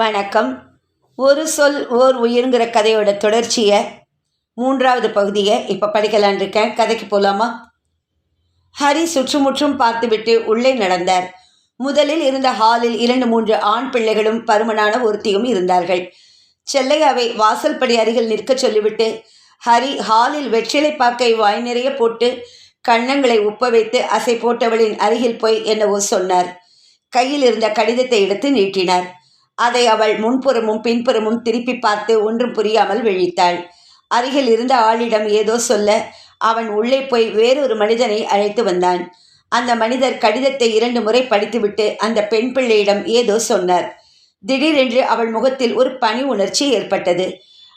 வணக்கம். ஒரு சொல் ஓர் உயிருங்கிற கதையோட தொடர்ச்சியை மூன்றாவது பகுதியை இப்போ படிக்கலான் இருக்கேன். கதைக்கு போகலாமா ஹரி சுற்றுமுற்றும் பார்த்துவிட்டு உள்ளே நடந்தார். முதலில் இருந்த ஹாலில் இரண்டு மூன்று ஆண் பிள்ளைகளும் பருமனான ஒருத்தியும் இருந்தார்கள். செல்லையாவை வாசல்படி அருகில் நிற்கச் சொல்லிவிட்டு ஹரி ஹாலில் வெற்றிலை பாக்கை வாய் நிறைய போட்டு கண்ணங்களை உப்ப வைத்து அசை போட்டவளின் அருகில் போய் என்னவோ சொன்னார். கையில் இருந்த கடிதத்தை எடுத்து நீட்டினார். அதை அவள் முன்புறமும் பின்புறமும் திருப்பி பார்த்து ஒன்றும் புரியாமல் விழித்தாள். அருகில் இருந்த ஆளிடம் ஏதோ சொல்ல அவன் உள்ளே போய் வேறொரு மனிதனை அழைத்து வந்தான். அந்த மனிதர் கடிதத்தை இரண்டு முறை படித்துவிட்டு அந்த பெண் பிள்ளையிடம் ஏதோ சொன்னார். திடீரென்று அவள் முகத்தில் ஒரு பனி உணர்ச்சி ஏற்பட்டது.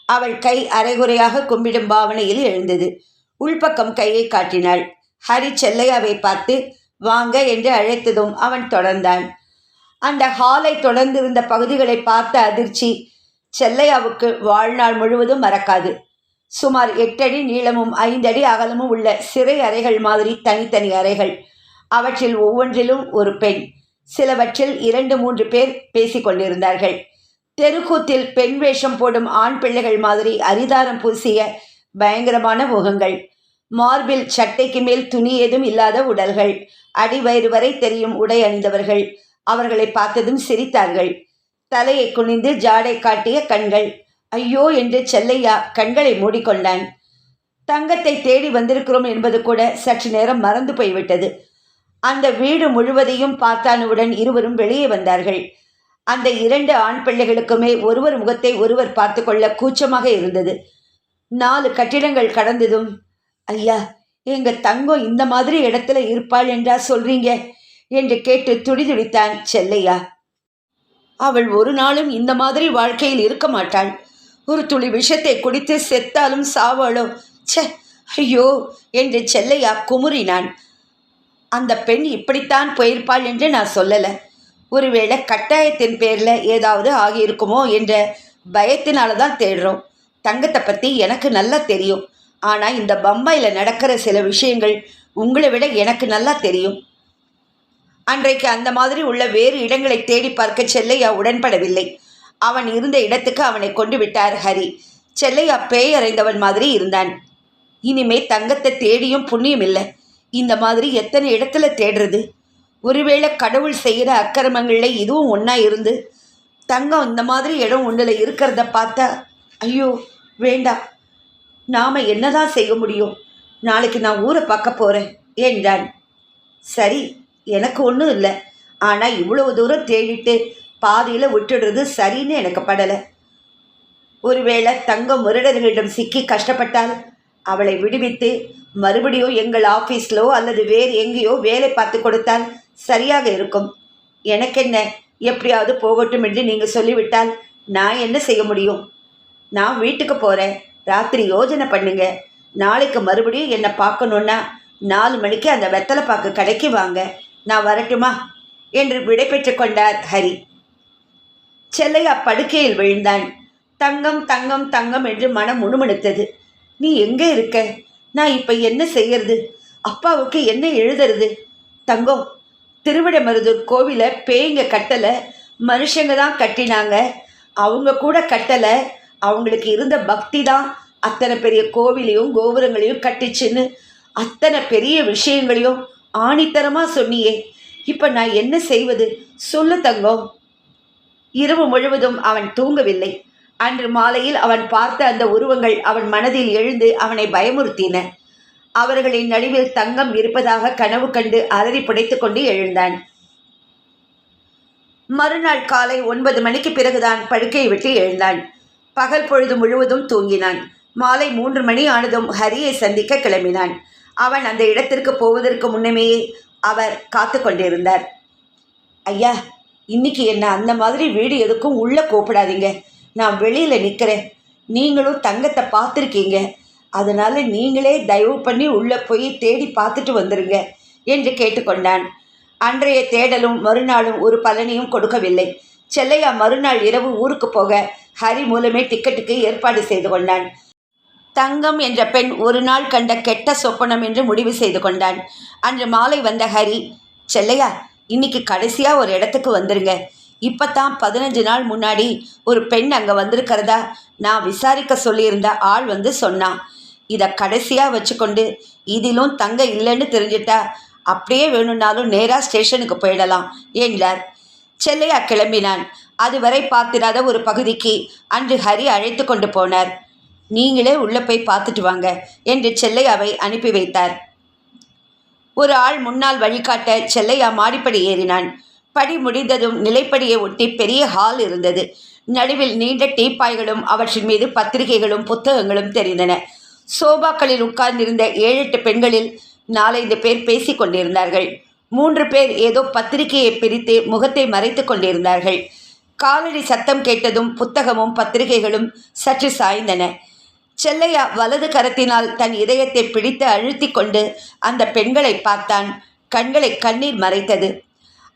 அவள் கை அரைகுறையாக கும்பிடும் பாவனையில் எழுந்தது. உள்பக்கம் கையை காட்டினாள். ஹரி செல்லையாவை பார்த்து வாங்க என்று அழைத்ததும் அவன் தொடர்ந்தான். அந்த ஹாலை தொடர்ந்திருந்த பகுதிகளை பார்த்த அதிர்ச்சி செல்லையாவுக்கு வாழ்நாள் முழுவதும் மறக்காது. சுமார் எட்டடி நீளமும் ஐந்தடி அகலமும் உள்ள சிறை அறைகள் மாதிரி தனித்தனி அறைகள். அவற்றில் ஒவ்வொன்றிலும் ஒரு பெண். சிலவற்றில் இரண்டு மூன்று பேர் பேசிக்கொண்டிருந்தார்கள் தெருக்கூத்தில் பெண் வேஷம் போடும் ஆண் பிள்ளைகள் மாதிரி அரிதாரம் பூசிய பயங்கரமான முகங்கள். மார்பில் சட்டைக்கு மேல் துணி ஏதும் இல்லாத உடல்கள். அடிவயிறு வரை தெரியும் உடை அணிந்தவர்கள். அவர்களை பார்த்ததும் சிரித்தார்கள். தலையை குனிந்து ஜாடை காட்டிய கண்கள். ஐயோ என்று செல்லையா கண்களை மூடிக்கொண்டான். தங்கத்தை தேடி வந்திருக்கிறோம் என்பது கூட சற்று நேரம் மறந்து போய்விட்டது. அந்த வீடு முழுவதையும் பார்த்தானுடன் இருவரும் வெளியே வந்தார்கள். அந்த இரண்டு ஆண் பிள்ளைகளுக்குமே ஒருவர் முகத்தை ஒருவர் பார்த்து கொள்ள கூச்சமாக இருந்தது. நாலு கட்டிடங்கள் கடந்ததும் ஐயா எங்க தங்கம் இந்த மாதிரி இடத்துல இருப்பாள் என்றா சொல்றீங்க? என்று கேட்டு துடிதுடித்தான் செல்லையா. அவள் ஒரு நாளும் இந்த மாதிரி வாழ்க்கையில் இருக்க மாட்டாள். ஒரு துளி விஷத்தை குடித்து செத்தாலும் சாவாளோ? ச்சே ஐயோ என்று செல்லையா குமுறினான். அந்த பெண் இப்படித்தான் போயிருப்பாள் என்று நான் சொல்லலை. ஒருவேளை கட்டாயத்தின் பேரில் ஏதாவது ஆகியிருக்குமோ என்ற பயத்தினால தான் தேடுறோம். தங்கத்தை பற்றி எனக்கு நல்லா தெரியும். ஆனால் இந்த பம்பாயில் நடக்கிற சில விஷயங்கள் உங்களை விட எனக்கு நல்லா தெரியும். அன்றைக்கு அந்த மாதிரி உள்ள வேறு இடங்களை தேடி பார்க்க செல்லையா உடன்படவில்லை. அவன் இருந்த இடத்துக்கு அவனை கொண்டு விட்டார் ஹரி. செல்லையா பேய் அறைந்தவன் மாதிரி இருந்தான். இனிமே தங்கத்தை தேடியும் புண்ணியம் இல்லை. இந்த மாதிரி எத்தனை இடத்துல தேடுறது? ஒருவேளை கடவுள் செய்கிற அக்கிரமங்களில் இதுவும் ஒன்றா இருந்து தங்கம் இந்த மாதிரி இடம் ஒன்றில் இருக்கிறத பார்த்தா ஐயோ வேண்டாம் நாம் என்னதான் செய்ய முடியும்? நாளைக்கு நான் ஊரை பார்க்க போகிறேன் என்றான். சரி எனக்கு ஒன்றும் இல்லை. ஆனால் இவ்வளவு தூரம் தேடிட்டு பாதியில் விட்டுடுறது சரின்னு எனக்கு படலை. ஒருவேளை தங்கம் முரடர்களிடம் சிக்கி கஷ்டப்பட்டால் அவளை விடுவித்து மறுபடியும் எங்கள் ஆஃபீஸ்லோ அல்லது வேறு எங்கேயோ வேலை பார்த்து கொடுத்தால் சரியாக இருக்கும். எனக்கென்ன? எப்படியாவது போகட்டும் என்று நீங்கள் சொல்லிவிட்டால் நான் என்ன செய்ய முடியும்? நான் வீட்டுக்கு போகிறேன் ராத்திரி யோஜனை பண்ணுங்க. நாளைக்கு மறுபடியும் என்னை பார்க்கணுன்னா நாலு மணிக்கு அந்த வெத்தலை பாக்கு கடைக்கு வாங்க. நான் வரட்டுமா? என்று விடைபெற்று கொண்டார் ஹரி. செல்லையா படுக்கையில் விழுந்தான். தங்கம் தங்கம் தங்கம் என்று மனம் முணுமுணுத்தது. நீ எங்கே இருக்க? நான் இப்போ என்ன செய்யறது? அப்பாவுக்கு என்ன எழுதுறது? தங்கம் திருவிடமருதூர் கோவிலை பேய்ங்க கட்டலை மனுஷங்க தான் கட்டினாங்க. அவங்க கூட கட்டலை அவங்களுக்கு இருந்த பக்தி தான் அத்தனை பெரிய கோவிலையும் கோபுரங்களையும் கட்டிச்சுன்னு அத்தனை பெரிய விஷயங்களையும் ஆணித்தரமாக சொன்னியே. இப்போ நான் என்ன செய்வது? சொல்லு தங்கம். இரவு முழுவதும் அவன் தூங்கவில்லை. அன்று மாலையில் அவன் பார்த்த அந்த உருவங்கள் அவன் மனதில் எழுந்து அவனை பயமுறுத்தின. அவர்களின் நடுவில் தங்கம் இருப்பதாக கனவு கண்டு அலறி புடைத்து கொண்டு எழுந்தான். மறுநாள் காலை ஒன்பது மணிக்கு பிறகுதான் படுக்கையை விட்டு எழுந்தான். பகல் பொழுது முழுவதும் தூங்கினான். மாலை மூன்று மணி ஆனதும் ஹரியை சந்திக்க கிளம்பினான். அவன் அந்த இடத்திற்கு போவதற்கு முன்னமேயே அவர் காத்து கொண்டிருந்தார். ஐயா இன்னைக்கு என்ன அந்த மாதிரி வீடு எதுக்கும் உள்ளே கூப்பிடாதீங்க. நான் வெளியில் நிற்கிறேன் நீங்களும் தங்கத்தை பார்த்துருக்கீங்க. அதனால் நீங்களே தயவு பண்ணி உள்ளே போய் தேடி பார்த்துட்டு வந்துருங்க என்று கேட்டுக்கொண்டான். அன்றைய தேடலும் மறுநாளும் ஒரு பலனையும் கொடுக்கவில்லை. செல்லையா மறுநாள் இரவு ஊருக்கு போக ஹரி மூலமே டிக்கெட்டுக்கு ஏற்பாடு செய்து கொண்டான். தங்கம் என்ற பெண் ஒரு நாள் கண்ட கெட்ட சொப்பனம் என்று முடிவு செய்து கொண்டான். அன்று மாலை வந்த ஹரி செல்லையா இன்னைக்கு கடைசியாக ஒரு இடத்துக்கு வந்துருங்க. இப்போ தான் பதினஞ்சு நாள் முன்னாடி ஒரு பெண் அங்கே வந்திருக்கிறதா? நான் விசாரிக்க சொல்லியிருந்த ஆள் வந்து சொன்னான். இதை கடைசியாக வச்சுக்கொண்டு இதிலும் தங்க இல்லைன்னு தெரிஞ்சிட்டா அப்படியே வேணும்னாலும் நேராக ஸ்டேஷனுக்கு போயிடலாம் என்றார். செல்லையா கிளம்பினான். அதுவரை பார்த்திராத ஒரு பகுதிக்கு அன்று ஹரி அழைத்து கொண்டு போனார். நீங்களே உள்ளே போய் பார்த்துட்டு வாங்க என்று செல்லையாவை அனுப்பி வைத்தார். ஒரு ஆள் முன்னால் வழிகாட்ட செல்லையா மாடிப்படி ஏறினான். படி முடிந்ததும் நிலைப்படியை ஒட்டி பெரிய ஹால் இருந்தது. நடுவில் நீண்ட டீப்பாய்களும் அவற்றின் மீது பத்திரிகைகளும் புத்தகங்களும் தெரிந்தன. சோபாக்களில் உட்கார்ந்திருந்த ஏழெட்டு பெண்களில் நாலைந்து பேர் பேசிக் கொண்டிருந்தார்கள். மூன்று பேர் ஏதோ பத்திரிகையை பிரித்து முகத்தை மறைத்து கொண்டிருந்தார்கள். காலடி சத்தம் கேட்டதும் புத்தகமும் பத்திரிகைகளும் சற்று சாய்ந்தன. செல்லையா வலது கரத்தினால் தன் இதயத்தை பிடித்து அழுத்தி கொண்டு அந்த பெண்களை பார்த்தான். கண்களை கண்ணீர் மறைத்தது.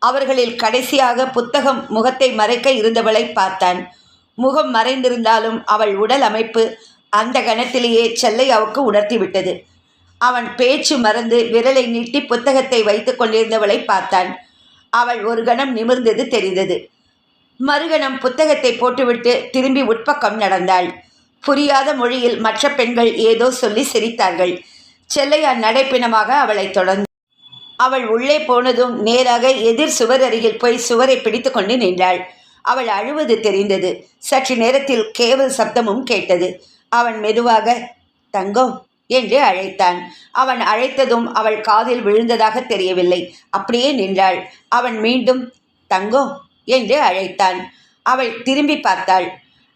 அவர்களில் கடைசியாக புத்தகம் முகத்தை மறைக்க இருந்தவளை பார்த்தான். முகம் மறைந்திருந்தாலும் அவள் உடல் அமைப்பு அந்த கணத்திலேயே செல்லையாவுக்கு உணர்த்திவிட்டது அவன் பேச்சு மறந்து விரலை நீட்டி புத்தகத்தை வைத்து கொண்டிருந்தவளை பார்த்தான். அவள் ஒரு கணம் நிமிர்ந்தது தெரிந்தது. மறுகணம் புத்தகத்தை போட்டுவிட்டு திரும்பி உட்பக்கம் நடந்தாள். புரியாத மொழியில் மற்ற பெண்கள் ஏதோ சொல்லி சிரித்தார்கள். செல்லையா நடைப்பிணமாக அவளை தொடர்ந்து அவள் உள்ளே போனதும் நேராக எதிர் சுவர் அருகில் போய் சுவரை பிடித்து கொண்டு நின்றாள். அவள் அழுவது தெரிந்தது. சற்று நேரத்தில் கேவல் சப்தமும் கேட்டது. அவன் மெதுவாக தங்கம் என்று அழைத்தான். அவன் அழைத்ததும் அவள் காதில் விழுந்ததாக தெரியவில்லை. அப்படியே நின்றாள். அவன் மீண்டும் தங்கம் என்று அழைத்தான். அவள் திரும்பி பார்த்தாள்.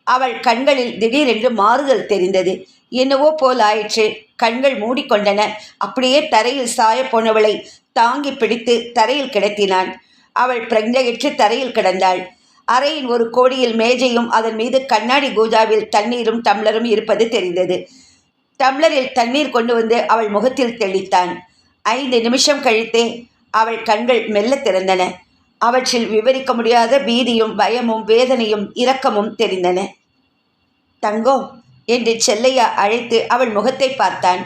அவள் கண்களில் திடீரென்று மாறுதல் தெரிந்தது. என்னவோ போல் ஆயிற்று. கண்கள் மூடிக்கொண்டன. அப்படியே தரையில் சாயப் போனவளை தாங்கி பிடித்து தரையில் கிடத்தினான். அவள் பிரஞ்சையற்று தரையில் கிடந்தாள். அறையின் ஒரு கோடியில் மேஜையும் அதன் மீது கண்ணாடி கூஜாவில் தண்ணீரும் டம்ளரும் இருப்பது தெரிந்தது. டம்ளரில் தண்ணீர் கொண்டு வந்து அவள் முகத்தில் தெளித்தான். ஐந்து நிமிஷம் கழித்தே அவள் கண்கள் மெல்ல திறந்தன. அவற்றில் விவரிக்க முடியாத பீதியும் பயமும் வேதனையும் இரக்கமும் தெரிந்தன. தங்கோ என்று செல்லையா அழைத்து அவள் முகத்தை பார்த்தான்.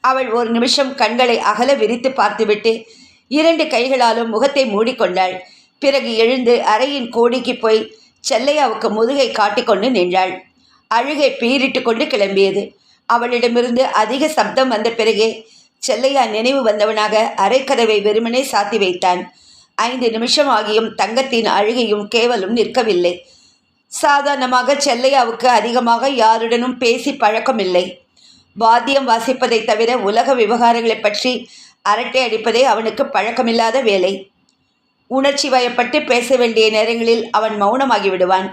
அவள் ஒரு நிமிஷம் கண்களை அகல விரித்து பார்த்துவிட்டு இரண்டு கைகளாலும் முகத்தை மூடிக்கொண்டாள். பிறகு எழுந்து அறையின் கோடிக்கு போய் செல்லையாவுக்கு முதுகை காட்டிக்கொண்டு நின்றாள். அழுகை பீரிட்டு கொண்டு கிளம்பியது. அவளிடமிருந்து அதிக சப்தம் வந்த பிறகே செல்லையா நினைவு வந்தவனாக அரைக்கதவை வெறுமனே சாத்தி வைத்தான். ஐந்து நிமிஷம் ஆகியும் தங்கத்தின் அழுகையும் கேவலும் நிற்கவில்லை. சாதாரணமாக செல்லையாவுக்கு அதிகமாக யாருடனும் பேசி பழக்கமில்லை. வாத்தியம் வாசிப்பதை தவிர உலக விவகாரங்களை பற்றி அரட்டை அடிப்பதே அவனுக்கு பழக்கமில்லாத வேலை. உணர்ச்சி வயப்பட்டு பேச வேண்டிய நேரங்களில் அவன் மௌனமாகி விடுவான்.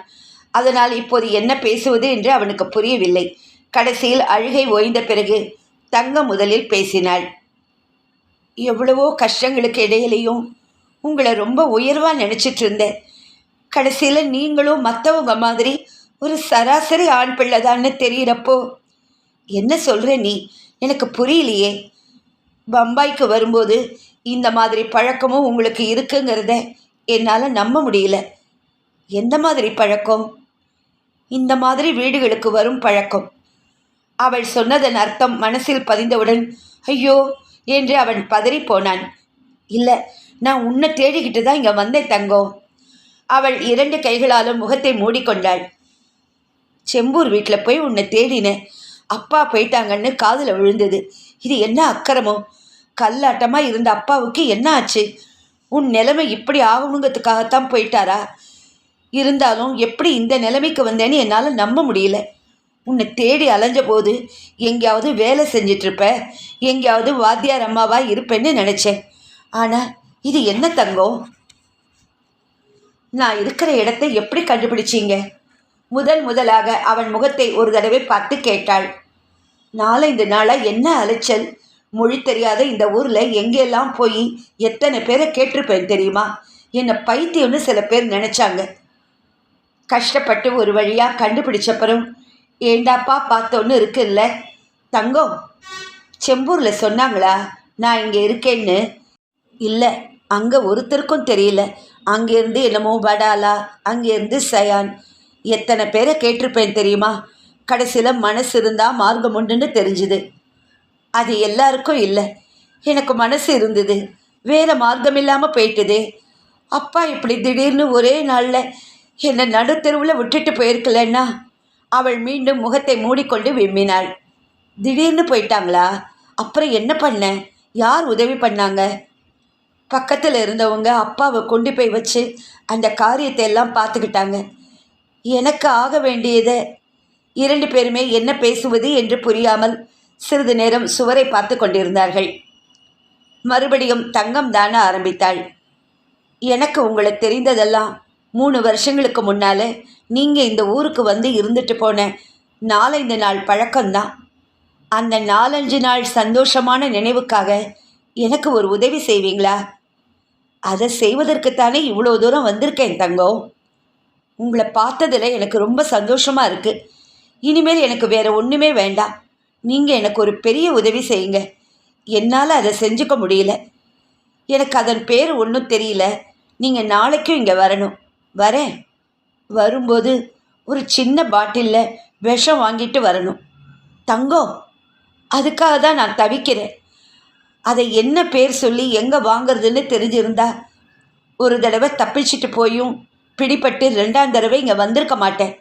அதனால் இப்போது என்ன பேசுவது என்று அவனுக்கு புரியவில்லை. கடைசியில் அழுகை ஓய்ந்த பிறகு தங்க முதலில் பேசினாள். எவ்வளவோ கஷ்டங்களுக்கு இடையிலையும் உங்களை ரொம்ப உயர்வாக நினச்சிட்டு இருந்தேன். கடைசியில் நீங்களும் மற்றவங்க மாதிரி ஒரு சராசரி ஆண் பிள்ளைதான்னு தெரியிறப்போ என்ன சொல்கிற நீ? எனக்கு புரியலையே. பம்பாய்க்கு வரும்போது இந்த மாதிரி பழக்கமும் உங்களுக்கு இருக்குங்கிறத என்னால் நம்ப முடியல. எந்த மாதிரி பழக்கம்? இந்த மாதிரி வீடுகளுக்கு வரும் பழக்கம். அவள் சொன்னதன் அர்த்தம் மனசில் பதிந்தவுடன் ஐயோ என்று அவன் பதறி போனான் இல்லை நான் உன்னை தேடிக்கிட்டு தான் இங்கே வந்தேன் தங்கோ அவள் இரண்டு கைகளாலும் முகத்தை மூடிக்கொண்டாள். செம்பூர் வீட்டில் போய் உன்னை தேடினேன். அப்பா போயிட்டாங்கன்னு காதில் விழுந்தது. இது என்ன அக்கறமோ கல்லாட்டமாக இருந்த அப்பாவுக்கு என்ன ஆச்சு? உன் நிலைமை இப்படி ஆகணுங்கிறதுக்காகத்தான் போயிட்டாரா? இருந்தாலும் எப்படி இந்த நிலைமைக்கு வந்தேன்னு என்னால் நம்ப முடியல. உன்னை தேடி அலைஞ்ச போது எங்கேயாவது வேலை செஞ்சிட்ருப்ப எங்கேயாவது வாத்தியார் அம்மாவாக இருப்பேன்னு நினச்சேன். ஆனால் இது என்ன தங்கம்? நான் இருக்கிற இடத்தை எப்படி கண்டுபிடிச்சீங்க? முதல் முதலாக அவன் முகத்தை ஒரு தடவை பார்த்து கேட்டாள். நாலஞ்சு நாளாக என்ன அலைச்சல்? மொழி தெரியாத இந்த ஊரில் எங்கெல்லாம் போய் எத்தனை பேரை கேட்டிருப்பேன் தெரியுமா? என்னை பைத்தியம்னு சில பேர் நினச்சாங்க. கஷ்டப்பட்டு ஒரு வழியாக கண்டுபிடிச்சப்பறம் ஏண்டாப்பா பார்த்தோன்னு இருக்குல்ல? தங்கம்? செம்பூரில் சொன்னாங்களா? நான் இங்கே இருக்கேன்னு. இல்லை அங்கே ஒருத்தருக்கும் தெரியல. அங்கேருந்து என்னமோ வடாலா அங்கேருந்து சயான். எத்தனை பேரை கேட்டிருப்பேன் தெரியுமா? கடைசியில் மனசு இருந்தால் மார்க்கம் உண்டுன்னு தெரிஞ்சுது. அது எல்லாருக்கும் இல்லை. எனக்கு மனசு இருந்தது. வேறு மார்க்கம் இல்லாமல் போயிட்டுதே. அப்பா இப்படி திடீர்னு ஒரே நாளில் என்னை நடுத்தெருவில் விட்டுட்டு போயிருக்கலன்னா அவள் மீண்டும் முகத்தை மூடிக்கொண்டு விம்மினாள். திடீர்னு போயிட்டாங்களா? அப்புறம் என்ன பண்ண? யார் உதவி பண்ணாங்க? பக்கத்தில் இருந்தவங்க அப்பாவை கொண்டு போய் வச்சு அந்த காரியத்தை எல்லாம் பார்த்துக்கிட்டாங்க. எனக்கு ஆக வேண்டியதை இரண்டு பேருமே என்ன பேசுவது என்று புரியாமல் சிறிது நேரம் சுவரை பார்த்து கொண்டிருந்தார்கள். மறுபடியும் தங்கம் தான ஆரம்பித்தாள். எனக்கு உங்களை தெரிந்ததெல்லாம் மூணு வருஷங்களுக்கு முன்னால் நீங்கள் இந்த ஊருக்கு வந்து இருந்துட்டு போன நாலஞ்சு நாள் பழக்கம்தான். அந்த நாலஞ்சு நாள் சந்தோஷமான நினைவுக்காக எனக்கு ஒரு உதவி செய்வீங்களா? அதை செய்வதற்குத்தானே இவ்வளோ தூரம் வந்திருக்கேன் தங்கம். உங்களை பார்த்ததில் எனக்கு ரொம்ப சந்தோஷமாக இருக்குது இனிமேல் எனக்கு வேறு ஒன்றுமே வேண்டாம். நீங்கள் எனக்கு ஒரு பெரிய உதவி செய்யுங்க. என்னால் அதை செஞ்சுக்க முடியல. எனக்கு அதன் பேர் ஒன்றும் தெரியல. நீங்கள் நாளைக்கும் இங்கே வரணும். வரேன். வரும்போது ஒரு சின்ன பாட்டிலில் விஷம் வாங்கிட்டு வரணும். தங்கம் அதுக்காக தான் நான் தவிக்கிறேன். அதை என்ன பேர் சொல்லி எங்கே வாங்குறதுன்னு தெரிஞ்சிருந்தா ஒரு தடவை தப்பிச்சிட்டு போயும் பிடிப்பட்டு ரெண்டாம் தடவை இங்கே வந்திருக்க மாட்டேன்.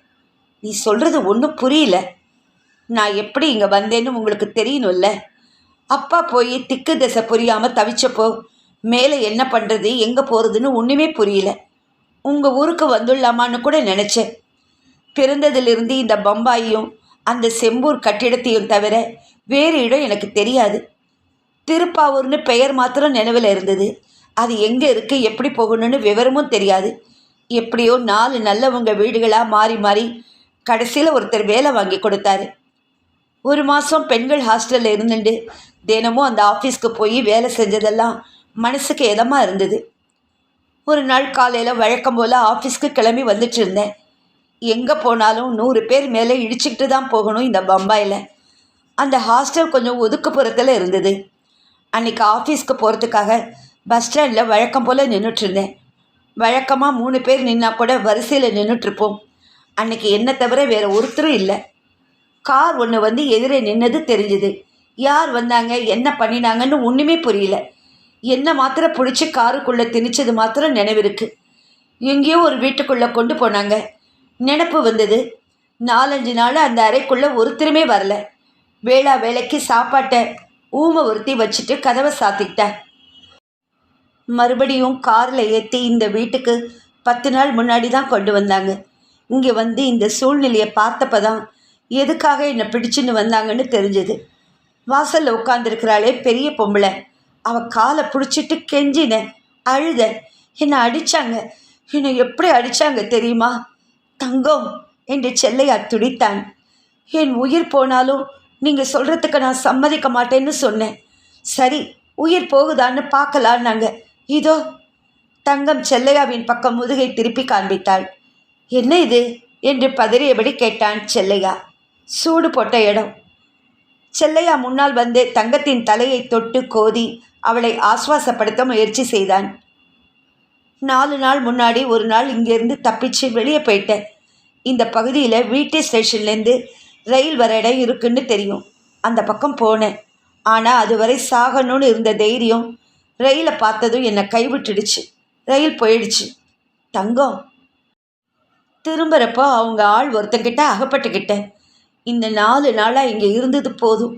நீ சொல்கிறது ஒன்றும் புரியல. நான் எப்படி இங்கே வந்தேன்னு உங்களுக்கு தெரியணும்ல? அப்பா போய் திக்கு திசை புரியாமல் தவிச்சப்போ மேலே என்ன பண்ணுறது எங்கே போகிறதுன்னு ஒன்றுமே புரியல. உங்கள் ஊருக்கு வந்துடலாமான்னு கூட நினச்சேன். பிறந்ததிலிருந்து இந்த பம்பாயும் அந்த செம்பூர் கட்டிடத்தையும் தவிர வேறு இடம் எனக்கு தெரியாது. திருப்பாவூர்னு பெயர் மாத்திரம் நினைவில் இருந்தது. அது எங்கே இருக்குது எப்படி போகணும்னு விவரமும் தெரியாது. எப்படியோ நாலு நல்லவங்க வீடுகளாக மாறி மாறி கடைசியில் ஒருத்தர் வேலை வாங்கி கொடுத்தாரு. ஒரு மாதம் பெண்கள் ஹாஸ்டலில் இருந்துட்டு தினமும் அந்த ஆஃபீஸ்க்கு போய் வேலை செஞ்சதெல்லாம் மனசுக்கு இதமாக இருந்தது. ஒரு நாள் காலையில் வழக்கம் போல் ஆஃபீஸ்க்கு கிளம்பி வந்துட்டு இருந்தேன். எங்கே போனாலும் நூறு பேர் மேலே இடிச்சுக்கிட்டு தான் போகணும் இந்த பம்பாயில். அந்த ஹாஸ்டல் கொஞ்சம் ஒதுக்குப்புறத்தில் இருந்தது. அன்றைக்கி ஆஃபீஸ்க்கு போகிறதுக்காக பஸ் ஸ்டாண்டில் வழக்கம் போல் நின்றுட்டுருந்தேன் வழக்கமாக மூணு பேர் நின்னா கூட வரிசையில் நின்றுட்டுருப்போம் அன்றைக்கி என்ன தவிர வேறு ஒருத்தரும் இல்லை. கார் ஒன்று வந்து எதிரே நின்னது தெரிஞ்சுது. யார் வந்தாங்க என்ன பண்ணினாங்கன்னு ஒன்றுமே புரியல. என்ன மாத்திரம் பிடிச்சி காருக்குள்ளே திணிச்சது மாத்திரம் நினைவிருக்கு. எங்கேயோ ஒரு வீட்டுக்குள்ளே கொண்டு போனாங்க. நினப்பு வந்தது. நாலஞ்சு நாள் அந்த அறைக்குள்ளே ஒருத்தருமே வரல. வேளா வேலைக்கு சாப்பாட்டை ஊமை ஒருத்தி வச்சுட்டு கதவை சாத்திக்கிட்டேன் மறுபடியும் காரில் ஏற்றி இந்த வீட்டுக்கு பத்து நாள் முன்னாடி தான் கொண்டு வந்தாங்க. இங்கே வந்து இந்த சூழ்நிலையை பார்த்தப்ப தான் எதுக்காக என்னை பிடிச்சின்னு வந்தாங்கன்னு தெரிஞ்சது. வாசலில் உட்காந்துருக்கிறாளே பெரிய பொம்பளை. அவள் காலை பிடிச்சிட்டு கெஞ்சினேன் அழுத. என்னை அடித்தாங்க என்னை எப்படி அடித்தாங்க தெரியுமா? தங்கம் என்று செல்லையா துடித்தான். என் உயிர் போனாலும் நீங்கள் சொல்கிறதுக்கு நான் சம்மதிக்க மாட்டேன்னு சொன்னேன். சரி உயிர் போகுதான்னு பார்க்கலான்னாங்க இதோ தங்கம் செல்லையாவின் பக்கம் முதுகை திருப்பி காண்பித்தாள். என்ன இது? என்று பதறியபடி கேட்டான் செல்லையா. சூடு போட்ட இடம். செல்லையா முன்னால் வந்து தங்கத்தின் தலையை தொட்டு கோதி அவளை ஆஸ்வாசப்படுத்த முயற்சி செய்தான். நாலு நாள் முன்னாடி ஒரு நாள் இங்கேருந்து தப்பிச்சு வெளியே போயிட்டேன். இந்த பகுதியில் வீட்டு ஸ்டேஷன்லேருந்து ரயில் வர இடம் இருக்குன்னு தெரியும். அந்த பக்கம் போனேன். ஆனால் அதுவரை சாகணும்னு இருந்த தைரியம் ரயிலை பார்த்ததும் என்னை கைவிட்டுடுச்சு. ரயில் போயிடுச்சு. தங்கம். திரும்புகிறப்போ அவங்க ஆள் ஒருத்தங்கிட்ட அகப்பட்டுக்கிட்டேன். இந்த நாலு நாளாக இங்கே இருந்தது போதும்.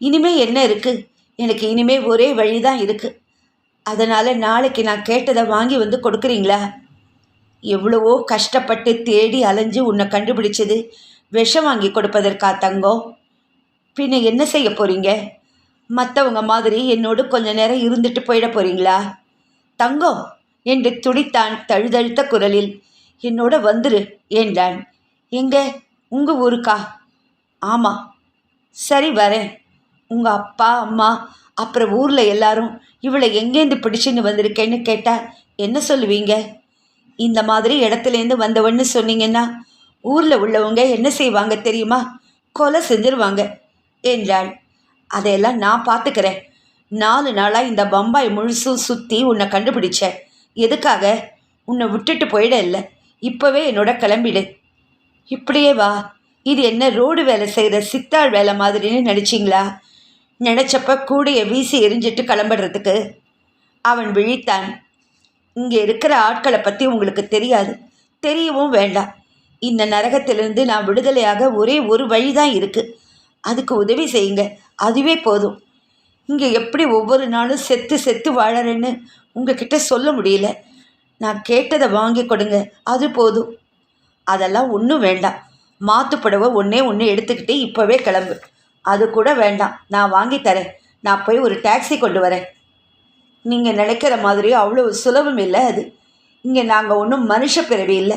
இனிமே என்ன இருக்குது எனக்கு இனிமே ஒரே வழி தான் இருக்குது அதனால் நாளைக்கு நான் கேட்டதை வாங்கி வந்து கொடுக்குறீங்களா? எவ்வளவோ கஷ்டப்பட்டு தேடி அலைஞ்சு உன்னை கண்டுபிடிச்சது விஷம் வாங்கி கொடுப்பதற்கா தங்கோ? பின்ன என்ன செய்ய போகிறீங்க மற்றவங்க மாதிரி என்னோடு கொஞ்ச நேரம் இருந்துட்டு போயிட போகிறீங்களா தங்கோ என்று துடித்தான் தழுதழுத்த குரலில் என்னோட வந்துரு என்றான். எங்க? உங்கள் ஊருக்கா? ஆமாம் சரி வரேன். உங்கள் அப்பா அம்மா அப்புறம் ஊரில் எல்லாரும் இவளை எங்கேருந்து பிடிச்சின்னு வந்திருக்கேன்னு கேட்டால் என்ன சொல்லுவீங்க? இந்த மாதிரி இடத்துலேருந்து வந்தவன்னு சொன்னீங்கன்னா ஊரில் உள்ளவங்க என்ன செய்வாங்க தெரியுமா? கொலை செஞ்சிருவாங்க. என்றாள். அதையெல்லாம் நான் பார்த்துக்கிறேன். நாலு நாளாக இந்த பம்பாய் முழுசும் சுற்றி உன்னை கண்டுபிடிச்சேன். எதுக்காக? உன்னை விட்டுட்டு போயிட இல்லை. இப்போவே என்னோட கிளம்பிடு. இப்படியே வா. இது என்ன ரோடு வேலை செய்கிற சித்தாள் வேலை மாதிரின்னு நினச்சிங்களா நினச்சப்ப கூடைய வீசி எரிஞ்சிட்டு கிளம்புறதுக்கு. அவன் விழித்தான். இங்கே இருக்கிற ஆட்களை பற்றி உங்களுக்கு தெரியாது. தெரியவும் வேண்டாம். இந்த நரகத்திலிருந்து நான் விடுதலையாக ஒரே ஒரு வழி தான் இருக்குது அதுக்கு உதவி செய்யுங்க. அதுவே போதும். இங்கே எப்படி ஒவ்வொரு நாளும் செத்து செத்து வாழறேன்னு உங்ககிட்ட சொல்ல முடியல. நான் கேட்டதை வாங்கி கொடுங்க. அது போதும். அதெல்லாம் ஒன்றும் வேண்டாம். மாத்துப்படவை ஒன்றே ஒன்று எடுத்துக்கிட்டு இப்போவே கிளம்பு. அது கூட வேண்டாம். நான் வாங்கி தரேன். நான் போய் ஒரு டாக்ஸி கொண்டு வரேன். நீங்கள் நினைக்கிற மாதிரி அவ்வளோ சுலபம் இல்லை அது. இங்கே நாங்கள் ஒன்றும் மனுஷ பிறவி இல்லை.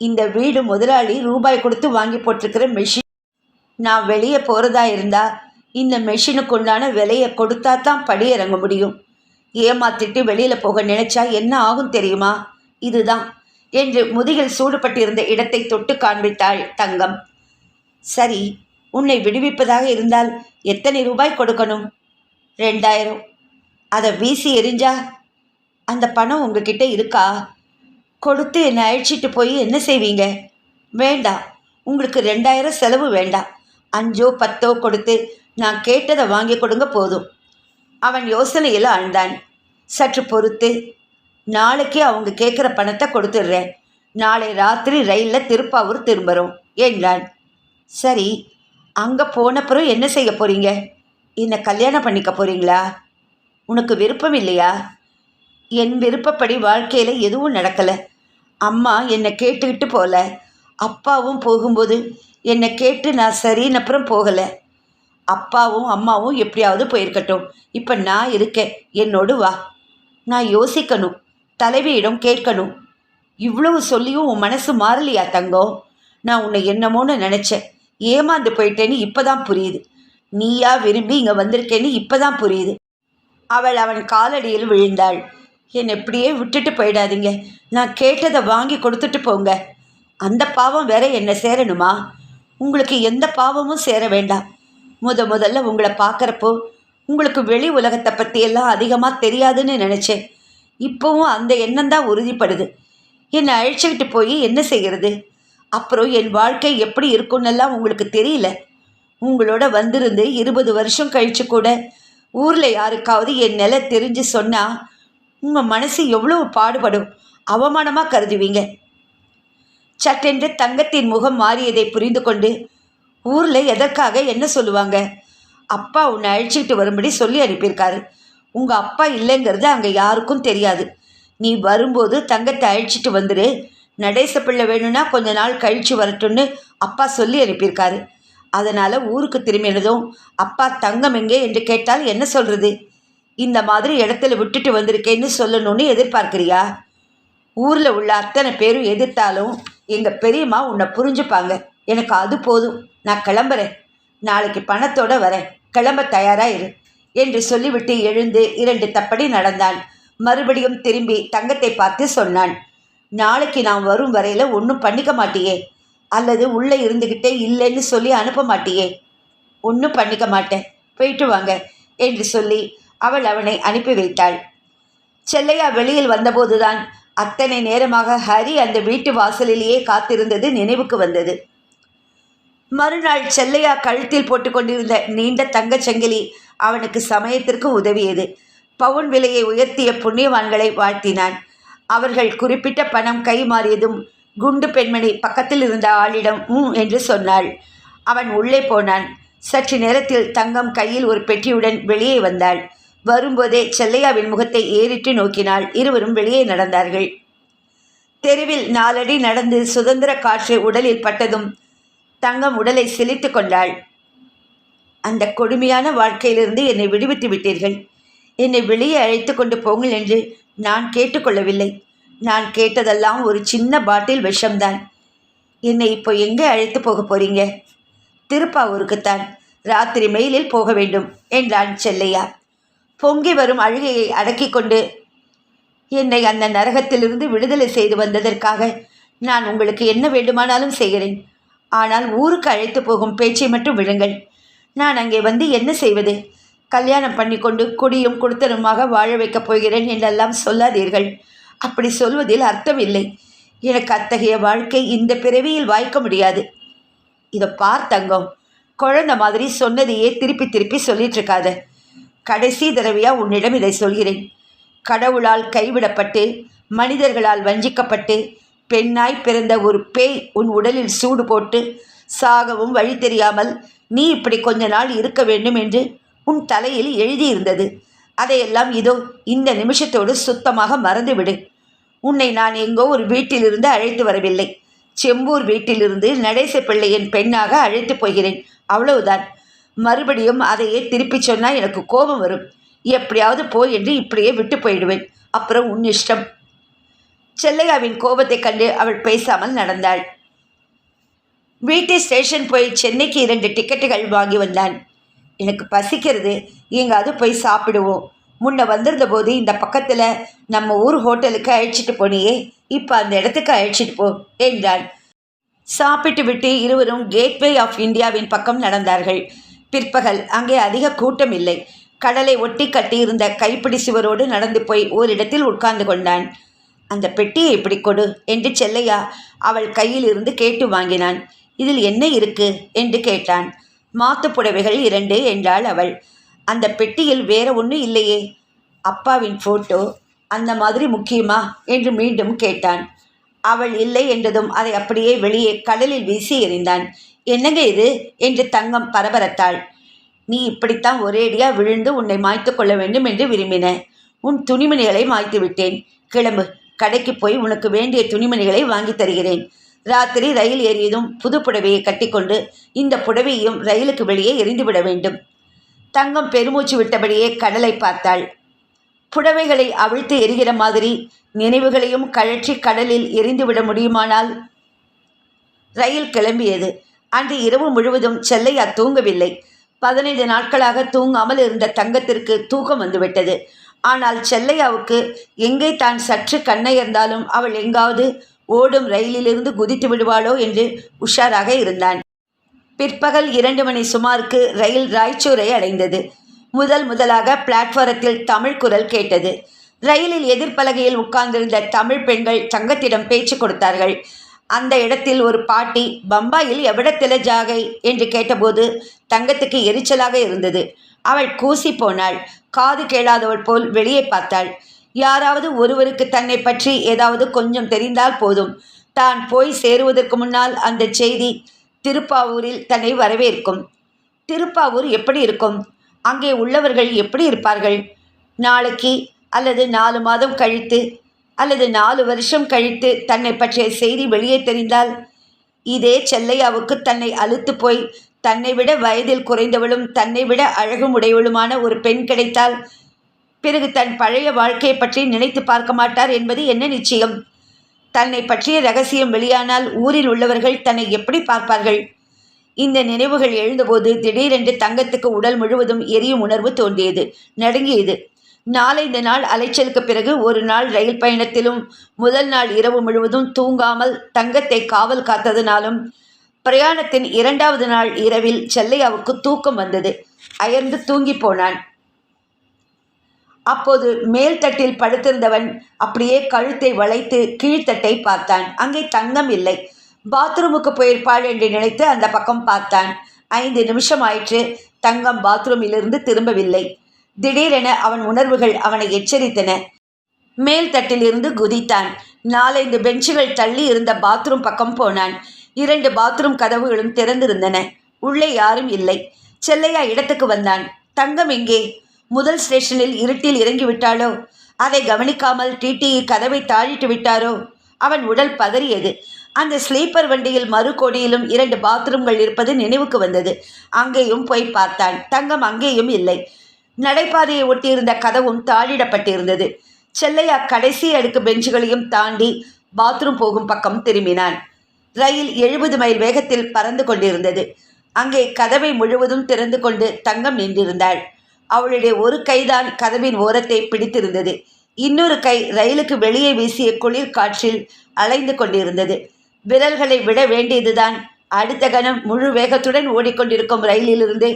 இந்த வீடு முதலாளி ரூபாய் கொடுத்து வாங்கி போட்டிருக்கிற மெஷின் நான் வெளியே போகிறதா இருந்தால் இந்த மெஷினுக்கு உண்டான விலையை கொடுத்தா தான் படி இறங்க முடியும். ஏமாத்திட்டு வெளியில் போக நினைச்சா என்ன ஆகும் தெரியுமா? இதுதான். என்று முதுகில் சூடுபட்டிருந்த இடத்தை தொட்டு காண்பித்தாள் தங்கம். சரி உன்னை விடுவிப்பதாக இருந்தால் எத்தனை ரூபாய் கொடுக்கணும்? ரெண்டாயிரம். அதை வீசி எரிஞ்சா அந்த பணம் உங்ககிட்ட இருக்கா? கொடுத்து என்னை அழைச்சிட்டு போய் என்ன செய்வீங்க? வேண்டாம் உங்களுக்கு ரெண்டாயிரம் செலவு வேண்டாம் அஞ்சோ பத்தோ கொடுத்து நான் கேட்டதை வாங்கி கொடுங்க போதும். அவன் யோசனையில் ஆழ்ந்தான். சற்று பொறுத்து நாளைக்கே அவங்க கேட்குற பணத்தை கொடுத்துட்றேன். நாளை ராத்திரி ரயிலில் திருப்பாவூர் திரும்புகிறோம் என்றான். சரி அங்கே போனப்புறம் என்ன செய்ய போகிறீங்க என்னை கல்யாணம் பண்ணிக்க போகிறீங்களா உனக்கு விருப்பம் இல்லையா? என் விருப்பப்படி வாழ்க்கையில் எதுவும் நடக்கலை. அம்மா என்னை கேட்டுக்கிட்டு போகல அப்பாவும் போகும்போது என்னை கேட்டு நான் சரின்னு அப்புறம் போகலை. அப்பாவும் அம்மாவும் எப்படியாவது போயிருக்கட்டும். இப்போ நான் இருக்கேன். என்னோடு வா. நான் யோசிக்கணும். தலைவியிடம் கேட்கணும். இவ்வளவு சொல்லியும் உன் மனசு மாறலையா தங்கம் நான் உன்னை என்னமோன்னு நினச்சேன். ஏமாந்து போயிட்டேன்னு இப்போ தான் புரியுது. நீயா விரும்பி இங்கே வந்திருக்கேன்னு இப்போ தான் புரியுது. அவள் அவன் காலடியில் விழுந்தாள். என்னை இப்படியே விட்டுட்டு போயிடாதீங்க. நான் கேட்டதை வாங்கி கொடுத்துட்டு போங்க. அந்த பாவம் வேற என்ன சேரணுமா? உங்களுக்கு எந்த பாவமும் சேர வேண்டாம். முத முதல்ல உங்களை பார்க்குறப்போ உங்களுக்கு வெளி உலகத்தை பற்றியெல்லாம் அதிகமாக தெரியாதுன்னு நினச்சேன். இப்போவும் அந்த எண்ணம் தான் உறுதிப்படுது. என்னை அழிச்சுக்கிட்டு போய் என்ன செய்கிறது அப்புறம் என் வாழ்க்கை எப்படி இருக்குன்னெல்லாம் உங்களுக்கு தெரியல. உங்களோட வந்திருந்து இருபது வருஷம் கழிச்சு கூட ஊரில் யாருக்காவது என் நிலை தெரிஞ்சு சொன்னால் உங்கள் மனசு எவ்வளவு பாடுபடும்? அவமானமாக கருதுவீங்க. சட்டென்று தங்கத்தின் முகம் மாறியதை புரிந்து கொண்டு ஊரில் எதற்காக என்ன சொல்லுவாங்க? அப்பா உன்னை அழிச்சிக்கிட்டு வரும்படி சொல்லி அனுப்பியிருக்காரு. உங்கள் அப்பா இல்லைங்கிறது அங்கே யாருக்கும் தெரியாது. நீ வரும்போது தங்கத்தை அழிச்சிட்டு வந்துடு நடேச பிள்ளை வேணும்னா கொஞ்ச நாள் கழித்து வரட்டும்னு அப்பா சொல்லி அனுப்பியிருக்காரு. அதனால் ஊருக்கு திரும்பினதும் அப்பா தங்கம் எங்கே? என்று கேட்டால் என்ன சொல்கிறது இந்த மாதிரி இடத்துல விட்டுட்டு வந்திருக்கேன்னு சொல்லணும்னு எதிர்பார்க்குறியா? ஊரில் உள்ள அத்தனை பேரும் எதிர்த்தாலும் எங்கள் பெரியம்மா உன்னை புரிஞ்சுப்பாங்க. எனக்கு அது போதும். நான் கிளம்புறேன். நாளைக்கு பணத்தோடு வரேன். கிளம்ப தயாராக இரு என்று சொல்லிவிட்டு எழுந்து இரண்டு தப்படி நடந்தான் மறுபடியும் திரும்பி தங்கத்தை பார்த்து சொன்னான். நாளைக்கு நான் வரும் வரையில் ஒன்றும் பண்ணிக்க மாட்டியே. அல்லது உள்ளே இருந்துக்கிட்டே இல்லைன்னு சொல்லி அனுப்ப மாட்டியே. ஒன்றும் பண்ணிக்க மாட்டேன். போயிட்டு வாங்க என்று சொல்லி அவள் அவனை அனுப்பி வைத்தாள். செல்லையா வெளியில் வந்தபோதுதான் அத்தனை நேரமாக ஹரி அந்த வீட்டு வாசலிலேயே காத்திருந்தது நினைவுக்கு வந்தது. மறுநாள் செல்லையா கழுத்தில் போட்டுக்கொண்டிருந்த நீண்ட தங்கச் சங்கிலி அவனுக்கு சமயத்திற்கு உதவியது. பவுன் விலையை உயர்த்திய புண்ணியவான்களை வாழ்த்தினான். அவர்கள் குறிப்பிட்ட பணம் கை மாறியதும் குண்டு பெண்மணி பக்கத்தில் இருந்த ஆளிடம் ம் என்று சொன்னாள். அவன் உள்ளே போனான். சற்று நேரத்தில் தங்கம் கையில் ஒரு பெட்டியுடன் வெளியே வந்தாள். வரும்போதே செல்லையாவின் முகத்தை ஏறிட்டு நோக்கினாள். இருவரும் வெளியே நடந்தார்கள். தெருவில் நாலடி நடந்து சுதந்திர காற்று உடலில் பட்டதும் தங்கம் உடலை சிலித்து கொண்டாள். அந்த கொடுமையான வாழ்க்கையிலிருந்து என்னை விடுவித்து விட்டீர்கள். என்னை வெளியே அழைத்து கொண்டு போங்கள் என்று நான் கேட்டுக்கொள்ளவில்லை. நான் கேட்டதெல்லாம் ஒரு சின்ன பாட்டில் விஷம்தான். என்னை இப்போ எங்கே அழைத்து போக போறீங்க? திருப்பாவூருக்குத்தான். ராத்திரி மெயிலில் போக வேண்டும் என்றான் செல்லையா. பொங்கி வரும் அழுகையை அடக்கிக் கொண்டு என்னை அந்த நரகத்திலிருந்து விடுதலை செய்து வந்ததற்காக நான் உங்களுக்கு என்ன வேண்டுமானாலும் செய்கிறேன். ஆனால் ஊருக்கு அழைத்து போகும் பேச்சை மட்டும் விடுங்கள் நான் அங்கே வந்து என்ன செய்வது? கல்யாணம் பண்ணி கொண்டு குடியும் குடுத்தனுமாக வாழ வைக்கப் போகிறேன் என்றெல்லாம் சொல்லாதீர்கள். அப்படி சொல்வதில் அர்த்தம் இல்லை எனக்கு அத்தகைய வாழ்க்கை இந்த பிறவியில் வாய்க்க முடியாது. இதை பார்த்தங்கம் குழந்தை குழந்த மாதிரி சொன்னதையே திருப்பி திருப்பி சொல்லிட்டு இருக்காத கடைசி தடவையாக உன்னிடம் இதை சொல்கிறேன். கடவுளால் கைவிடப்பட்டு மனிதர்களால் வஞ்சிக்கப்பட்டு பெண்ணாய் பிறந்த ஒரு பேய் உன் உடலில் சூடு போட்டு சாகவும் வழி தெரியாமல் நீ இப்படி கொஞ்ச நாள் இருக்க வேண்டும் என்று உன் தலையில் எழுதியிருந்தது. அதையெல்லாம் இதோ இந்த நிமிஷத்தோடு சுத்தமாக மறந்துவிடு. உன்னை நான் எங்கோ ஒரு வீட்டிலிருந்து அழைத்து வரவில்லை. செம்பூர் வீட்டிலிருந்து நடேச பிள்ளையின் பெண்ணாக அழைத்து போகிறேன். அவ்வளவுதான். மறுபடியும் அதையே திருப்பி சொன்னால் எனக்கு கோபம் வரும். எப்படியாவது போய் என்று இப்படியே விட்டு போயிடுவேன். அப்புறம் உன் இஷ்டம். செல்லையாவின் கோபத்தை கண்டு அவள் பேசாமல் நடந்தாள். வீட்டு ஸ்டேஷன் போய் சென்னைக்கு இரண்டு டிக்கெட்டுகள் வாங்கி வந்தான். எனக்கு பசிக்கிறது. எங்காவது போய் சாப்பிடுவோம். முன்ன வந்திருந்த போது இந்த பக்கத்தில் நம்ம ஊர் ஹோட்டலுக்கு அழைச்சிட்டு போனியே. இப்போ அந்த இடத்துக்கு அழைச்சிட்டு போ என்றாள். சாப்பிட்டு விட்டு இருவரும் கேட்வே ஆஃப் இந்தியாவின் பக்கம் நடந்தார்கள். பிற்பகல். அங்கே அதிக கூட்டம் இல்லை கடலை ஒட்டி கட்டியிருந்த கைப்பிடி சுவரோடு நடந்து போய் ஓரிடத்தில் உட்கார்ந்து கொண்டான். அந்த பெட்டியை இப்படி கொடு என்று செல்லையா அவள் கையில் இருந்து கேட்டு வாங்கினான். இதில் என்ன இருக்கு? என்று கேட்டான். மாத்து புடவைகள் இரண்டு என்றாள் அவள். அந்த பெட்டியில் வேற ஒன்றும் இல்லையே. அப்பாவின் ஃபோட்டோ அந்த மாதிரி முக்கியமா? என்று மீண்டும் கேட்டான். அவள் இல்லை என்றதும் அதை அப்படியே வெளியே கடலில் வீசி எறிந்தான். என்னங்க இது? என்று தங்கம் பரபரத்தாள். நீ இப்படித்தான் ஒரேடியாக விழுந்து உன்னை மாய்த்து கொள்ள வேண்டும் என்று விரும்பின. உன் துணிமணிகளை மாய்த்து விட்டேன். கிளம்பு. கடைக்கு போய் உனக்கு வேண்டிய துணிமணிகளை வாங்கி தருகிறேன். ராத்திரி ரயில் ஏறியதும் புது புடவையை கட்டிக்கொண்டு இந்த புடவையும் ரயிலுக்கு வெளியே எரிந்துவிட வேண்டும். தங்கம் பெருமூச்சு விட்டபடியே கடலை பார்த்தாள். புடவைகளை அவிழ்த்து எரிகிற மாதிரி நினைவுகளையும் கழற்றி கடலில் எரிந்துவிட முடியுமானால்? ரயில் கிளம்பியது. அன்று இரவு முழுவதும் செல்லையா தூங்கவில்லை. பதினைந்து நாட்களாக தூங்காமல் இருந்த தங்கத்திற்கு தூக்கம் வந்துவிட்டது. ஆனால் செல்லையாவுக்கு எங்கே தான் சற்று கண்ணையர்ந்தாலும் அவள் எங்காவது ஓடும் ரயிலிலிருந்து குதித்து விடுவாளோ என்று உஷாராக இருந்தான். பிற்பகல் இரண்டு மணி சுமாருக்கு ரயில் ராய்ச்சூரை அடைந்தது. முதல் முதலாக பிளாட்ஃபாரத்தில் தமிழ் குரல் கேட்டது. ரயிலில் எதிர்ப்பலகையில் உட்கார்ந்திருந்த தமிழ் பெண்கள் சங்கத்திடம் பேச்சு கொடுத்தார்கள். அந்த இடத்தில் ஒரு பாட்டி பம்பாயில் எவ்விடத்தில ஜாகை என்று கேட்டபோது தங்கத்துக்கு எரிச்சலாக இருந்தது. அவள் கூசி போனாள். காது கேளாதவள் போல் வெளியே பார்த்தாள். யாராவது ஒருவருக்கு தன்னை பற்றி ஏதாவது கொஞ்சம் தெரிந்தால் போதும். தான் போய் சேருவதற்கு முன்னால் அந்த செய்தி திருப்பாவூரில் தன்னை வரவேற்கும். திருப்பாவூர் எப்படி இருக்கும்? அங்கே உள்ளவர்கள் எப்படி இருப்பார்கள்? நாளைக்கு அல்லது நாலு மாதம் கழித்து அல்லது நாலு வருஷம் கழித்து தன்னை பற்றிய செய்தி வெளியே தெரிந்தால் இதே செல்லையாவுக்கு தன்னை அழுத்து போய் தன்னை விட வயதில் குறைந்தவளும் தன்னை விட அழகும் உடையவளுமான ஒரு பெண் கிடைத்தால் பிறகு தன் பழைய வாழ்க்கையை பற்றி நினைத்து பார்க்க மாட்டார் என்பது என்ன நிச்சயம்? தன்னை பற்றிய ரகசியம் வெளியானால் ஊரில் உள்ளவர்கள் தன்னை எப்படி பார்ப்பார்கள்? இந்த நினைவுகள் எழுந்தபோது திடீரென்று தங்கத்துக்கு உடல் முழுவதும் எரியும் உணர்வு தோன்றியது நடுங்கியது. நாளைந்த நாள் அலைச்சலுக்கு பிறகு ஒரு நாள் ரயில் பயணத்திலும் முதல் நாள் இரவு முழுவதும் தூங்காமல் தங்கத்தை காவல் காத்ததினாலும் பிரயாணத்தின் இரண்டாவது நாள் இரவில் செல்லையாவுக்கு தூக்கம் வந்தது. அயர்ந்து தூங்கி போனான். அப்போது மேல் தட்டில் படுத்திருந்தவன் அப்படியே கழுத்தை வளைத்து கீழ்த்தட்டை பார்த்தான். அங்கே தங்கம் இல்லை. பாத்ரூமுக்கு போயிருப்பாள் என்று நினைத்து அந்த பக்கம் பார்த்தான். ஐந்து நிமிஷம் ஆயிற்று தங்கம் பாத்ரூமிலிருந்து திரும்பவில்லை. திடீரென அவன் உணர்வுகள் அவனை எச்சரித்தன. மேல் தட்டில் இருந்து குதித்தான். நாலைந்து பெஞ்சுகள் தள்ளி இருந்த பாத்ரூம் பக்கம் போனான். இரண்டு பாத்ரூம் கதவுகளும் திறந்திருந்தன. உள்ளே யாரும் இல்லை. செல்லையா இடத்துக்கு வந்தான். தங்கம் எங்கே? முதல் ஸ்டேஷனில் இருட்டில் இறங்கிவிட்டாளோ அதை கவனிக்காமல் டிடி கதவை தாழிட்டு விட்டாரோ? அவன் உடல் பதறியது. அந்த ஸ்லீப்பர் வண்டியில் மறுகோடியிலும் இரண்டு பாத்ரூம்கள் இருப்பது நினைவுக்கு வந்தது. அங்கேயும் போய் பார்த்தான். தங்கம் அங்கேயும் இல்லை. நடைபாதையை ஒட்டியிருந்த கதவும் தாழிடப்பட்டிருந்தது செல்லையா கடைசி அடுக்கு பெஞ்சுகளையும் தாண்டி பாத்ரூம் போகும் பக்கம் திரும்பினான். ரயில் எழுபது மைல் வேகத்தில் பறந்து கொண்டிருந்தது. அங்கே கதவை முழுவதும் திறந்து கொண்டு தங்கம் நின்றிருந்தாள். அவளுடைய ஒரு கைதான் கதவின் ஓரத்தை பிடித்திருந்தது. இன்னொரு கை ரயிலுக்கு வெளியே வீசிய குளிர் காற்றில் அலைந்து கொண்டிருந்தது. விரல்களை விட வேண்டியதுதான். அடுத்த கணம் முழு வேகத்துடன் ஓடிக்கொண்டிருக்கும் ரயிலிலிருந்து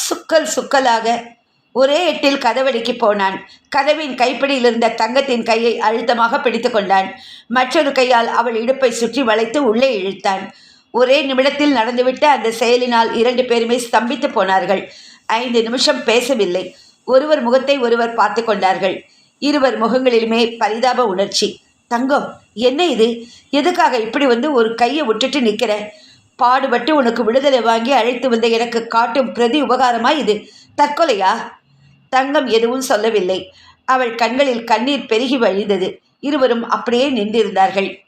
சுக்கல் சுக்கலாக ஒரே எட்டில் கதவடிக்கு போனான். கதவின் கைப்பிடியில் இருந்த தங்கத்தின் கையை அழுத்தமாக பிடித்து கொண்டான். மற்றொரு கையால் அவள் இடுப்பை சுற்றி வளைத்து உள்ளே இழுத்தான். ஒரே நிமிடத்தில் நடந்துவிட்ட அந்த செயலினால் இரண்டு பேருமே ஸ்தம்பித்து போனார்கள். ஐந்து நிமிஷம் பேசவில்லை. ஒருவர் முகத்தை ஒருவர் பார்த்து கொண்டார்கள். இருவர் முகங்களிலுமே பரிதாப உணர்ச்சி. தங்கம் என்ன இது? எதுக்காக இப்படி வந்து ஒரு கையை விட்டுட்டு நிற்கிற பாடுபட்டு உனக்கு விடுதலை வாங்கி அழைத்து வந்த எனக்கு காட்டும் பிரதி உபகாரமா இது? தற்கொலையா? தங்கம் எதுவும் சொல்லவில்லை. அவள் கண்களில் கண்ணீர் பெருகி வழிந்தது. இருவரும் அப்படியே நின்றிருந்தார்கள்.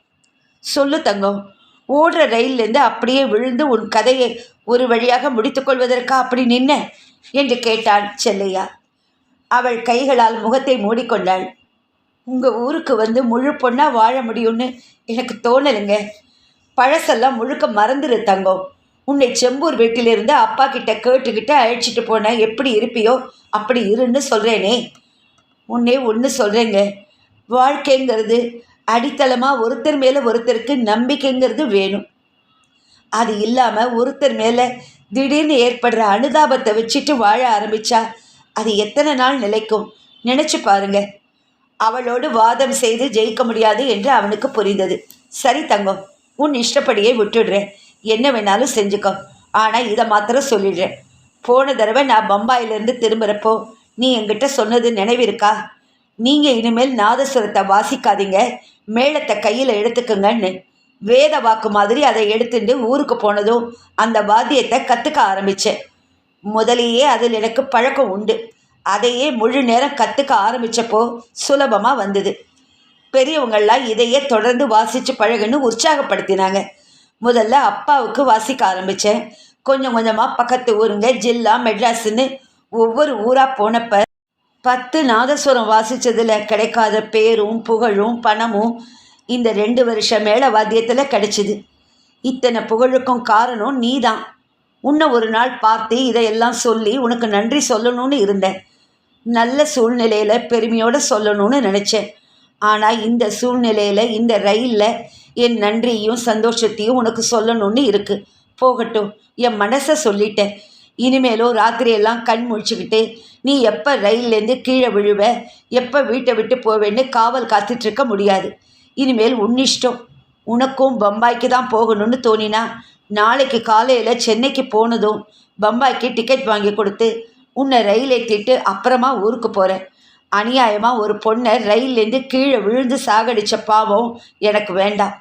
சொல்லு தங்கம் ஓடுற ரயிலிருந்து அப்படியே விழுந்து உன் கதையை ஒரு வழியாக முடித்துக்கொள்வதற்கா அப்படி நின்ன? என்று கேட்டான் செல்லையா. அவள் கைகளால் முகத்தை மூடிக்கொண்டாள். உங்கள் ஊருக்கு வந்து முழு பொண்ணாக வாழ முடியும்னு எனக்கு தோணலுங்க. பழசெல்லாம் முழுக்க மறந்துரு தங்கம். உன்னை செம்பூர் வீட்டிலிருந்து அப்பா கிட்ட கேட்டுக்கிட்டு அழைச்சிட்டு போன எப்படி இருப்பியோ அப்படி இருன்னு சொல்கிறேனே உன்னே ஒன்று சொல்கிறேங்க வாழ்க்கைங்கிறது அடித்தளமாக ஒருத்தர் மேலே ஒருத்தருக்கு நம்பிக்கைங்கிறது வேணும். அது இல்லாமல் ஒருத்தர் மேலே திடீர்னு ஏற்படுற அனுதாபத்தை வச்சுட்டு வாழ ஆரம்பிச்சா அது எத்தனை நாள் நிலைக்கும்? நினச்சி பாருங்க. அவளோடு வாதம் செய்து ஜெயிக்க முடியாது என்று அவனுக்கு புரிந்தது. சரி தங்கம் உன் இஷ்டப்படியே விட்டுடுறேன். என்ன வேணாலும் செஞ்சுக்கோ. ஆனால் இதை மாத்திரம் சொல்லிடுறேன். போன தடவை நான் பம்பாயிலேருந்து திரும்புகிறப்போ நீ என்கிட்ட சொன்னது நினைவிருக்கா? நீங்கள் இனிமேல் நாதஸ்வரத்தை வாசிக்காதீங்க. மேளத்தை கையில் எடுத்துக்குங்கன்னு. வேத வாக்கு மாதிரி அதை எடுத்துட்டு ஊருக்கு போனதும் அந்த வாத்தியத்தை கற்றுக்க ஆரம்பித்தேன் முதலேயே அதில் எனக்கு பழக்கம் உண்டு. அதையே முழு நேரம் கற்றுக்க ஆரம்பித்தப்போ சுலபமாக வந்தது. பெரியவங்கள்லாம் இதையே தொடர்ந்து வாசித்து பழகுன்னு உற்சாகப்படுத்தினாங்க. முதல்ல அப்பாவுக்கு வாசிக்க ஆரம்பித்தேன் கொஞ்சம் கொஞ்சமாக பக்கத்து ஊருங்க ஜில்லா மெட்ராஸ்ன்னு ஒவ்வொரு ஊராக போனப்ப பத்து நாதஸ்வரம் வாசித்ததில் கிடைக்காத பேரும் புகழும் பணமும் இந்த ரெண்டு வருஷம் மேலே வாத்தியத்தில் கிடைச்சிது. இத்தனை புகழுக்கும் காரணம் நீ தான் உன்னை ஒரு நாள் பார்த்து இதையெல்லாம் சொல்லி உனக்கு நன்றி சொல்லணும்னு இருந்தேன். நல்ல சூழ்நிலையில் பெருமையோடு சொல்லணும்னு நினச்சேன். ஆனால் இந்த சூழ்நிலையில் இந்த ரயிலில் என் நன்றியும் சந்தோஷத்தையும் உனக்கு சொல்லணும்னு இருக்குது போகட்டும் என் மனசை சொல்லிட்டேன். இனிமேலும் ராத்திரியெல்லாம் கண் முழிச்சுக்கிட்டு நீ எப்போ ரயில்லேருந்து கீழே விழுவ எப்போ வீட்டை விட்டு போவேன்னு காவல் காத்துட்ருக்க முடியாது. இனிமேல் உன்னிஷ்டம். உனக்கும் பம்பாய்க்கு தான் போகணும்னு தோணினா நாளைக்கு காலையில் சென்னைக்கு போனதும் பம்பாய்க்கு டிக்கெட் வாங்கி கொடுத்து உன்னை ரயில் ஏற்றிட்டு அப்புறமா ஊருக்கு போகிறேன் அநியாயமாக ஒரு பொண்ணை ரயில்லேருந்து கீழே விழுந்து சாகடித்த பாவம் எனக்கு வேண்டாம்.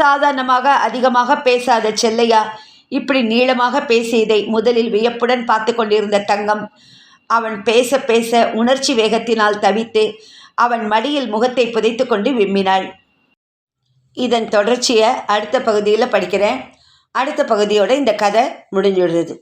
சாதாரணமாக அதிகமாக பேசாத செல்லையா? இப்படி நீளமாக பேசியதை முதலில் வியப்புடன் பார்த்து கொண்டிருந்த தங்கம். அவன் பேச பேச உணர்ச்சி வேகத்தினால் தவித்து அவன் மடியில் முகத்தை புதைத்து கொண்டு விம்மினாள். இதன் தொடர்ச்சியை அடுத்த பகுதியில் படிக்கிறேன். அடுத்த பகுதியோட இந்த கதை முடிஞ்சுடுறது